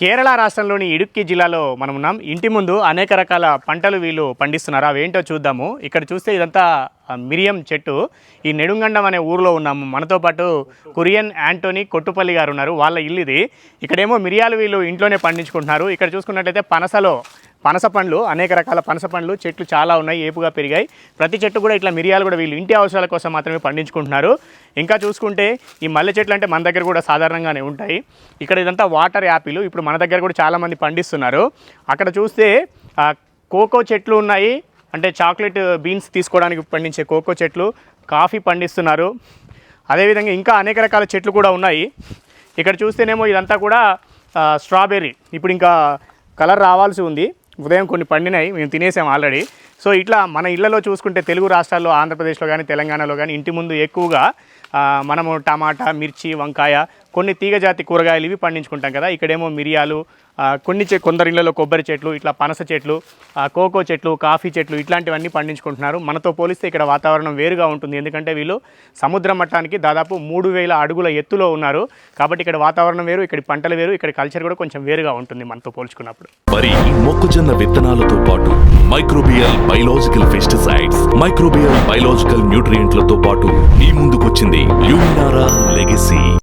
కేరళ రాష్ట్రంలోని ఇడుక్కి జిల్లాలో మనం ఉన్నాం. ఇంటి ముందు అనేక రకాల పంటలు వీళ్ళు పండిస్తున్నారు? అవేంటో చూద్దాము. ఇక్కడ చూస్తే ఇదంతా మిరియం చెట్టు. ఈ నెడుంగండం అనే ఊరిలో ఉన్నాము. మనతో పాటు కురియన్ యాంటోనీ కొట్టుపల్లి గారు ఉన్నారు. వాళ్ళ ఇల్లు ఇది. ఇక్కడేమో మిరియాలు వీళ్ళు ఇంట్లోనే పండించుకుంటున్నారు. ఇక్కడ చూసుకున్నట్లయితే పనసలో పనస పండ్లు అనేక రకాల పనస పండ్లు చెట్లు చాలా ఉన్నాయి ఏపుగా పెరిగాయి. ప్రతి చెట్టు కూడా ఇట్లా మిరియాలు కూడా వీళ్ళు ఇంటి అవసరాల కోసం మాత్రమే పండించుకుంటున్నారు. ఇంకా చూసుకుంటే ఈ మల్లె చెట్లు అంటే మన దగ్గర కూడా సాధారణంగానే ఉంటాయి. ఇక్కడ ఇదంతా వాటర్ యాపిల్ ఇప్పుడు మన దగ్గర కూడా చాలామంది పండిస్తున్నారు. అక్కడ చూస్తే కోకో చెట్లు ఉన్నాయి. అంటే చాక్లెట్ బీన్స్ తీసుకోవడానికి పండించే కోకో చెట్లు కాఫీ పండిస్తున్నారు. అదేవిధంగా ఇంకా అనేక రకాల చెట్లు కూడా ఉన్నాయి. ఇక్కడ చూస్తేనేమో ఇదంతా కూడా స్ట్రాబెర్రీ. ఇప్పుడు ఇంకా కలర్ రావాల్సి ఉంది. ఉదయం కొన్ని పండినాయి మేము తినేసాం ఆల్రెడీ సో ఇట్లా మన ఇళ్ళలో చూసుకుంటే తెలుగు రాష్ట్రాల్లో ఆంధ్రప్రదేశ్లో కానీ తెలంగాణలో కానీ ఇంటి ముందు ఎక్కువగా మనము టమాటా మిర్చి వంకాయ కొన్ని తీగజాతి కూరగాయలు ఇవి పండించుకుంటాం కదా. ఇక్కడేమో మిరియాలు కొన్ని చె కొందరి ఇళ్ళలో కొబ్బరి చెట్లు ఇట్లా పనస చెట్లు కోకో చెట్లు కాఫీ చెట్లు ఇట్లాంటివన్నీ పండించుకుంటున్నారు. మనతో పోలిస్తే ఇక్కడ వాతావరణం వేరుగా ఉంటుంది. ఎందుకంటే వీళ్ళు సముద్ర మట్టానికి దాదాపు మూడు వేల అడుగుల ఎత్తులో ఉన్నారు. కాబట్టి ఇక్కడ వాతావరణం వేరు ఇక్కడ పంటలు వేరు ఇక్కడ కల్చర్ కూడా కొంచెం వేరుగా ఉంటుంది మనతో పోల్చుకున్నప్పుడు. వరి మొక్కజొన్న విత్తనాలతో పాటు microbial biological pesticides microbial biological న్యూట్రియంట్లతో పాటు మీ ముందుకొచ్చింది ల్యూమినారా లెగసీ.